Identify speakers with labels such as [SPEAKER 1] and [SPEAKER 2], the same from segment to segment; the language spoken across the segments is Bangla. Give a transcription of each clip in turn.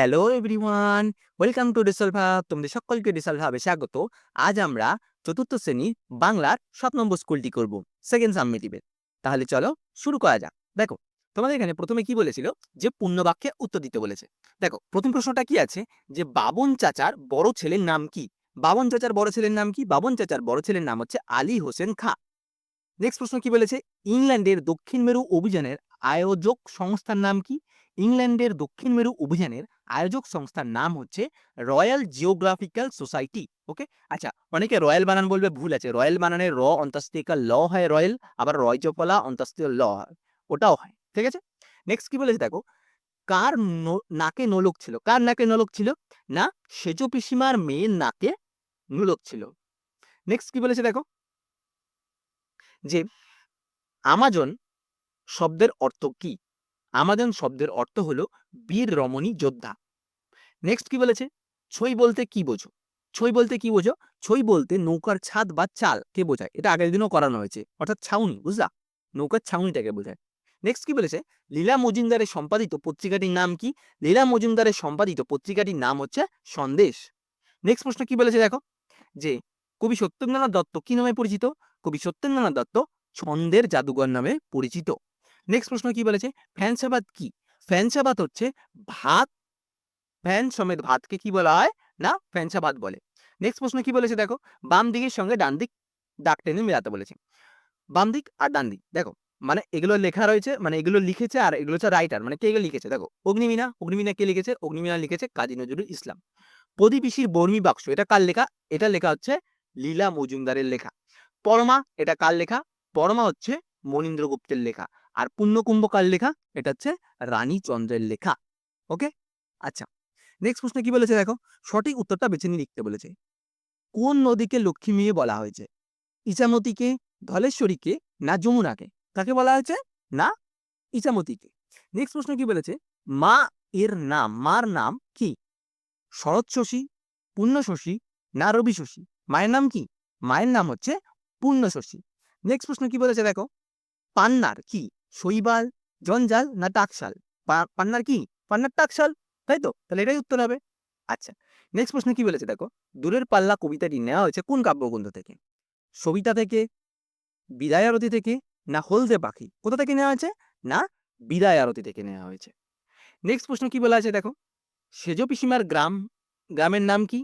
[SPEAKER 1] Hello everyone, welcome to Resolve Hub. তোমাদের সকলকে রিসলভ হাবে স্বাগত। আজ আমরা চতুর্থ শ্রেণির বাংলার সাত নম্বর স্কুলটি করব সেকেন্ড সাবমিটিভের তাহলে চলো শুরু করা যাক। দেখো, তোমাদের এখানে প্রথমে কি বলেছিল? যে পূর্ণবাক্যে উত্তর দিতে বলেছে। দেখো, প্রথম প্রশ্নটা কি আছে? যে বাবন চাচার বড় ছেলের নাম কি? বাবন চাচার বড় ছেলের নাম কি? বাবন চাচার বড় ছেলের নাম হচ্ছে আলী হোসেন খা। নেক্সট প্রশ্ন কি বলেছে? ইংল্যান্ডের দক্ষিণ মেরু অভিযানের আয়োজক সংস্থার নাম কি? ইংল্যান্ডের দক্ষিণ মেরু অভিযানের আয়োজক সংস্থার নাম হচ্ছে রয়্যাল জিওগ্রাফিক্যাল সোসাইটি, ওকে? আচ্ছা অনেকে রয়্যাল বানান বলবে, ভুল আছে। রয়্যাল বানানে র অন্তস্তিকা ল হয় রয়্যাল, আবার রয়জপলা অন্তস্তিক ল হয়, ওটাও হয়, ঠিক আছে? নেক্সট কি বলেছে দেখো? কার নাকে নোলক ছিল? কার নাকে নোলক ছিল? না, সেজ পিসিমার মেয়ের নাকে নোলক ছিল। নেক্সট কি বলেছে দেখো? যে আমাজন শব্দের অর্থ কি? আমাজন শব্দের অর্থ হলো বীর রমণী যোদ্ধা। নেক্সট কি বলেছে? ছই বলতে কি বোঝো? ছই বলতে কি বোঝো? ছই বলতে নৌকার ছাদ বা চাল কে বোঝায়? এটা আগের দিনও করানো হয়েছে, অর্থাৎ ছাউনি, বুঝলা? নৌকার ছাউনিটাকে বোঝায়। নেক্সট কি বলেছে? লীলা মজুমদারের সম্পাদিত পত্রিকাটির নাম কি? লীলা মজুমদারের সম্পাদিত পত্রিকাটির নাম হচ্ছে সন্দেশ। নেক্সট প্রশ্ন কি বলেছে দেখো? যে কবি সত্যেন্দ্রনাথ দত্ত কি নামে পরিচিত? কবি সত্যেন্দ্রনাথ দত্ত ছন্দের জাদুঘর নামে পরিচিত। নেক্সট প্রশ্ন কি বলেছে? ফ্যানসাবাদ কি? ফ্যানসাবাদ হচ্ছে ভাত। ফ্যান সমেত ভাতকে কি বলা হয়? না ফ্যানসাবাদ বলে। নেক্সট প্রশ্ন কি বলেছে দেখো? বাম দিকের সঙ্গে ডান দিক দাগ টেনে মেলাতে বলেছে। বাম দিক আর ডান দিক, দেখো? মানে এগুলো লেখা রয়েছে মানে এগুলো লিখেছে আর এগুলো হচ্ছে রাইটার মানে কে এগুলো লিখেছে? দেখো অগ্নিমিনা অগ্নিমিনা কে লিখেছে? অগ্নিমিনা লিখেছে কাজী নজরুল ইসলাম। প্রদীপিসির বর্মী বাক্স, এটা কার লেখা? এটা লেখা হচ্ছে লীলা মজুমদারের লেখা। পরমা, এটা কার লেখা? পরমা হচ্ছে মনীন্দ্র গুপ্তের লেখা। আর পুণ্যকুম্ভ কার লেখা, এটা হচ্ছে রানী চন্দ্রের লেখা। ওকে? আচ্ছা নেক্সট প্রশ্ন কি বলেছে দেখো? সঠিক উত্তরটা বেছে নিয়ে লিখতে বলেছে। কোন নদীকে লক্ষ্মী মেয়ে বলা হয়েছে? ইচামতিকে, ধলেশ্বরীকে না যমুনাকে? কাকে বলা হয়েছে? না, ইচামতিকে। নেক্সট প্রশ্ন কি বলেছে? মা এর নাম, মার নাম কি? শরৎ শশী পূর্ণ শশী, না রবি শশী? মায়ের নাম কি? মায়ের নাম হচ্ছে পূর্ণ শশী। নেক্সট প্রশ্ন কি বলেছে দেখো? পান্নার কি? শৈবাল, জঞ্জাল না টাকশাল? পান্নার কি? পান্নার টাকশাল? তাই তো? তাহলে এটাই উত্তর হবে। আচ্ছা নেক্সট প্রশ্ন কি বলেছে দেখো? দূরের পাল্লা কবিতাটি নেওয়া হয়েছে কোন কাব্যগ্রন্থ থেকে? সবিতা থেকে, বিদায় আরতি থেকে, না হলদে পাখি? কোথা থেকে নেওয়া হয়েছে? না, বিদায় আরতি থেকে নেওয়া হয়েছে। নেক্সট প্রশ্ন কি বলা আছে দেখো? সেজ পিসিমার গ্রাম, গ্রামের নাম কি?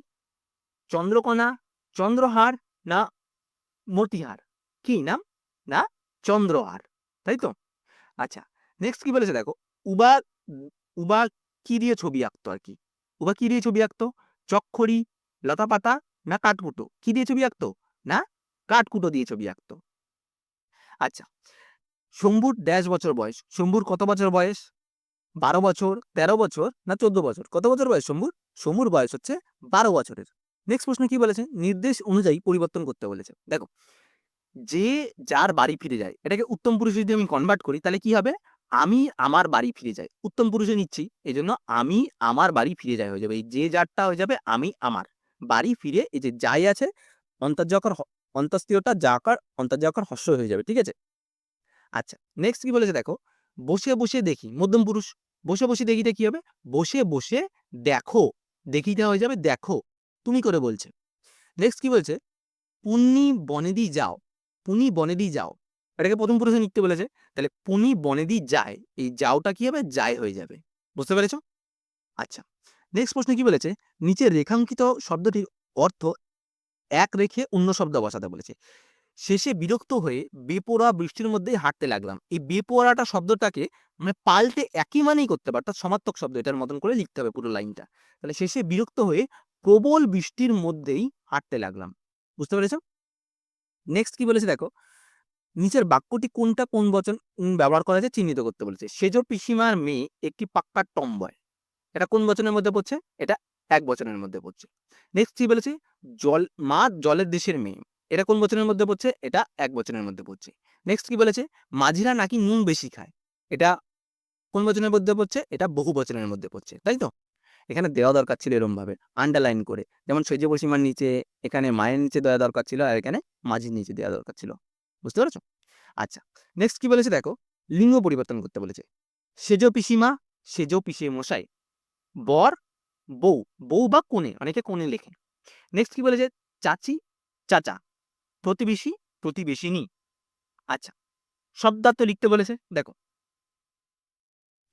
[SPEAKER 1] চন্দ্রকোনা, চন্দ্রহার, না মতিহার? কি নাম? না চন্দ্রহার। তাই তো? আচ্ছা নেক্সট কি বলেছে দেখো? উবা উবা কি দিয়ে ছবি আঁকতো আর কি? উবা কি দিয়ে ছবি আঁকতো? চক্ষরি লতা পাতা না কাঠকুটো? কি দিয়ে ছবি আঁকতো? না, কাঠকুটো দিয়ে ছবি আঁকতো। আচ্ছা শম্ভুর ড্যাশ বছর বয়স। শম্ভুর কত বছর বয়স? বারো বছর, তেরো বছর না চোদ্দ বছর? কত বছর বয়স শম্ভুর? শম্ভুর বয়স হচ্ছে বারো বছরের। নেক্সট প্রশ্ন কি বলেছে? নির্দেশ অনুযায়ী পরিবর্তন করতে বলেছে। দেখো যে যার বাড়ি ফিরে যায়। এটাকে উত্তম পুরুষে যদি আমি কনভার্ট করি, তাহলে কি হবে? আমি আমার বাড়ি ফিরে যাই। উত্তম পুরুষে নিচ্ছি। এই জন্য আমি আমার বাড়ি ফিরে যাই হয়ে যাবে। এই যে যারটা হয়ে যাবে, আমি আমার। বাড়ি ফিরে এই যে যাই আছে, অন্তর্যকর অন্তস্তীয়টা যাকার অন্তর্যকর হস্য হয়ে যাবে। ঠিক আছে? আচ্ছা নেক্সট কি বলেছে দেখো? বসে বসে দেখি, মধ্যম পুরুষ, বসে বসে দেখিতে কি হবে? বসে বসে দেখো, দেখিতে হয়ে যাবে দেখো। তুমি করে বলছে। নেক্সট কি বলছে? পুণ্যি বনেদি যাও। পুনি বনেদি যাও। এটাকে প্রথম পুরুষে লিখতে বলেছে। তাহলে পুনি বনেদি যায়। এই যাওটা কি হবে? যায় হয়ে যাবে। বুঝতে পেরেছ? আচ্ছা। নেক্সট প্রশ্ন কি বলেছে? নিচে রেখাঙ্কিত শব্দটির অর্থ এক রেখে অন্য শব্দ বসাতে বলেছে। শেষে বিরক্ত হয়ে বেপরোয়া বৃষ্টির মধ্যেই হাঁটতে লাগলাম। এই বেপরোয়াটা শব্দটাকে মানে পাল্টে একই মানেই করতে পারে অর্থাৎ সমার্থক শব্দ। এটার মতন করে লিখতে হবে পুরো লাইনটা। তাহলে শেষে বিরক্ত হয়ে প্রবল বৃষ্টির মধ্যেই হাঁটতে লাগলাম। বুঝতে পেরেছ? নেক্সট কি বলেছে দেখো? নিচের বাক্যটি কোনটা কোন বচন ব্যবহার করা হয়েছে চিহ্নিত করতে বলেছে। সেজ পিসিমার মেয়ে একটি পাক্কা টম্বয়। এটা কোন বচনের মধ্যে পড়ছে? এটা এক বচনের মধ্যে পড়ছে। নেক্সট কি বলেছে? জল, মা জলের দেশের মেয়ে। এটা কোন বচনের মধ্যে পড়ছে? এটা এক বচনের মধ্যে পড়ছে। নেক্সট কি বলেছে? মাঝিরা নাকি নুন বেশি খায়। এটা কোন বচনের মধ্যে পড়ছে? এটা বহু বচনের মধ্যে পড়ছে। তাই তো? এখানে দেওয়া দরকার ছিল এরম ভাবে আন্ডারলাইন করে। যেমন সৈজ পশ্চিমার নিচে, এখানে মায়ের নিচে দেওয়া দরকার ছিল আর এখানে মাঝির নিচে দেওয়া দরকার ছিল। বুঝতে পেরেছ? আচ্ছা নেক্সট কি বলেছে দেখো? লিঙ্গ পরিবর্তন করতে বলেছে। সেজ পিসিমা, সেজ পিসে মশাই, বর, বউ বউ বা কোণে অনেকে কোণে লেখে। নেক্সট কি বলেছে? চাচি, চাচা, প্রতিবেশী, প্রতিবেশিনী। আচ্ছা শব্দার্থ লিখতে বলেছে, দেখো।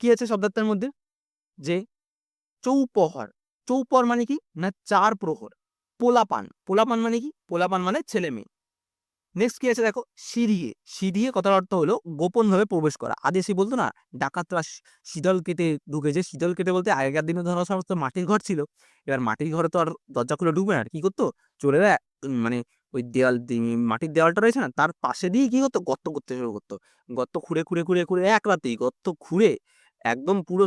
[SPEAKER 1] কি আছে শব্দার্থের মধ্যে? যে চৌপহর। চৌপহর মানে কি? না, চার প্রহর। পোলাপান। পোলাপান মানে কি? পোলাপান মানে ছেলে মেয়ে। নেক্সট কি আছে দেখো? সিঁড়িয়ে। সিঁড়িয়ে কথার অর্থ হলো গোপনভাবে প্রবেশ করা। সে বলতো না? ডাকাতরা শীতল কেটে ঢুকেছে। শীতল কেটে বলতে আগেকার দিনে ধরো সমস্ত মাটির ঘর ছিল। এবার মাটির ঘরে তো আর দরজা খুলে ঢুকবে না। কি করতো? চোরেরা মানে ওই দেওয়াল মাটির দেওয়ালটা রয়েছে না? তার পাশে দিয়ে কি করতো? গর্ত করতে শুরু করতো। গর্ত খুঁড়ে খুঁড়ে খুঁড়ে খুঁড়ে এক রাতেই গর্ত খুঁড়ে একদম পুরো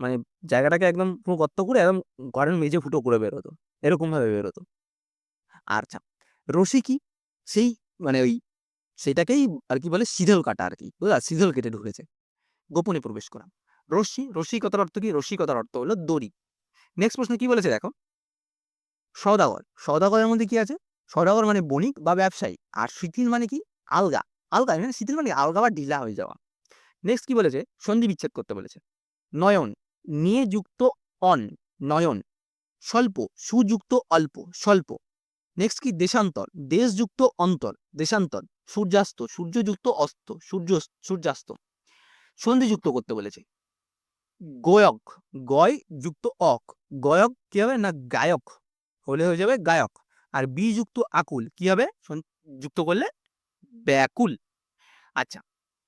[SPEAKER 1] মানে জায়গাটাকে একদম পুরো গর্ত করে একদম ঘরের মেঝে ফুটো করে বেরোতো। এরকম ভাবে বেরোতো। আচ্ছা রশি কি? সেই মানে ওই সেটাকেই আর কি বলে সিধল কাটা আর কি, বুঝলা? সিধল কেটে ঢুকেছে। গোপনে প্রবেশ করা। রশ্মি কথার অর্থ কি? রশ্মি কথার অর্থ হলো দড়ি। নেক্সট প্রশ্ন কি বলেছে দেখো? সদাগর সদাগরের মধ্যে কি আছে? সদাগর মানে বণিক বা ব্যবসায়ী। আর শিথিল মানে কি? আলগা। আলগা মানে শিথিল মানে? আলগা বা ঢিলা হয়ে যাওয়া। নেক্সট কি বলেছে? সন্ধি বিচ্ছেদ করতে বলেছে। নয়ন। নিয়ে যুক্ত অন, নয়ন, স্বল্প, সুযুক্ত অল্প, স্বল্প। নেক্সট কি? দেশান্তর, দেশযুক্ত অন্তর, দেশান্তর, সূর্যাস্ত, সূর্যযুক্ত অস্ত, সূর্য, সূর্যাস্ত। সন্ধিযুক্ত করতে বলেছে। গয়ক, গয় যুক্ত অক, গয়ক কি হবে না গায়ক? হলে হয়ে যাবে গায়ক। আর বি যুক্ত আকুল, কি হবে? যুক্ত করলে ব্যাকুল। আচ্ছা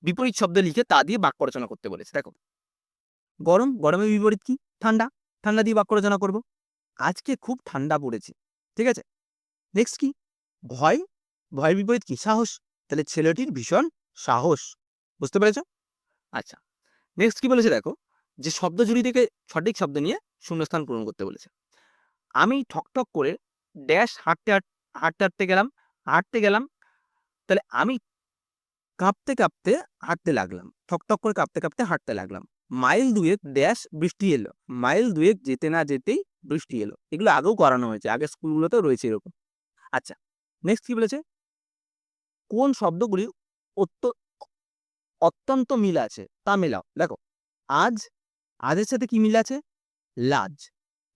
[SPEAKER 1] বিপরীত শব্দ লিখে তা দিয়ে বাক্য রচনা করতে বলেছে। দেখো গরম, গরমের বিপরীত কি? ঠান্ডা। ঠান্ডা দিয়ে বাক্য রচনা করব। আজকে খুব ঠান্ডা পড়েছে, ঠিক আছে? নেক্সট কি? ভয়? ভয়ের বিপরীত কি? সাহস। তাহলে ছেলেটির ভীষণ সাহস, বুঝতে পেরেছ? আচ্ছা নেক্সট কি বলেছে দেখো? যে শব্দ জুড়ি থেকে সঠিক শব্দ নিয়ে শূন্যস্থান পূরণ করতে বলেছে। আমি ঠকঠক করে ড্যাশ হাঁটতে হাঁটতে হাঁটতে গেলাম হাঁটতে গেলাম। তাহলে আমি কাঁপতে কাঁপতে হাঁটতে লাগলাম। ঠকঠক করে কাঁপতে কাঁপতে হাঁটতে লাগলাম। মাইল দুয়েক ড্যাশ বৃষ্টি এলো। মাইল দুয়েক যেতে না যেতেই বৃষ্টি এলো। এগুলো আগেও করানো হয়েছে আগে স্কুলগুলোতেও রয়েছে এরকম। আচ্ছা নেক্সট কি বলেছে? কোন শব্দগুলি অত্য, অত্যন্ত মিল আছে তা মেলাও। দেখো, আজ, আজের সাথে কি মিল আছে? লাজ।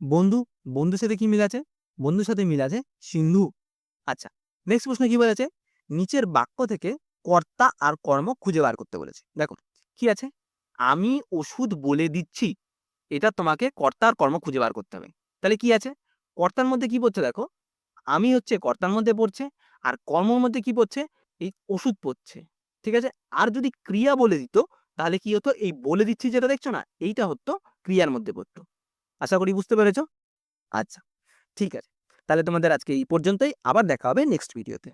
[SPEAKER 1] বন্ধু, বন্ধুর সাথে কি মিল আছে? বন্ধুর সাথে মিল আছে সিন্ধু। আচ্ছা নেক্সট প্রশ্ন কি বলেছে? নিচের বাক্য থেকে কর্তা আর কর্ম খুঁজে বার করতে বলেছে। দেখো, কি আছে? আমি ওষুধ বলে দিচ্ছি, এটা তোমাকে কর্তার কর্ম খুঁজে বার করতে হবে। তাহলে কি আছে? কর্তার মধ্যে কি পড়ছে দেখো? আমি হচ্ছে কর্তার মধ্যে পড়ছে, আর কর্মর মধ্যে কি পড়ছে? এই ওষুধ পড়ছে, ঠিক আছে? আর যদি ক্রিয়া বলে দিত, তাহলে কি হতো? এই বলে দিচ্ছি যেটা দেখছ না, এইটা হতো ক্রিয়ার মধ্যে পড়তো। আশা করি বুঝতে পেরেছ? আচ্ছা ঠিক আছে। তাহলে তোমাদের আজকে এই পর্যন্তই, আবার দেখা হবে নেক্সট ভিডিওতে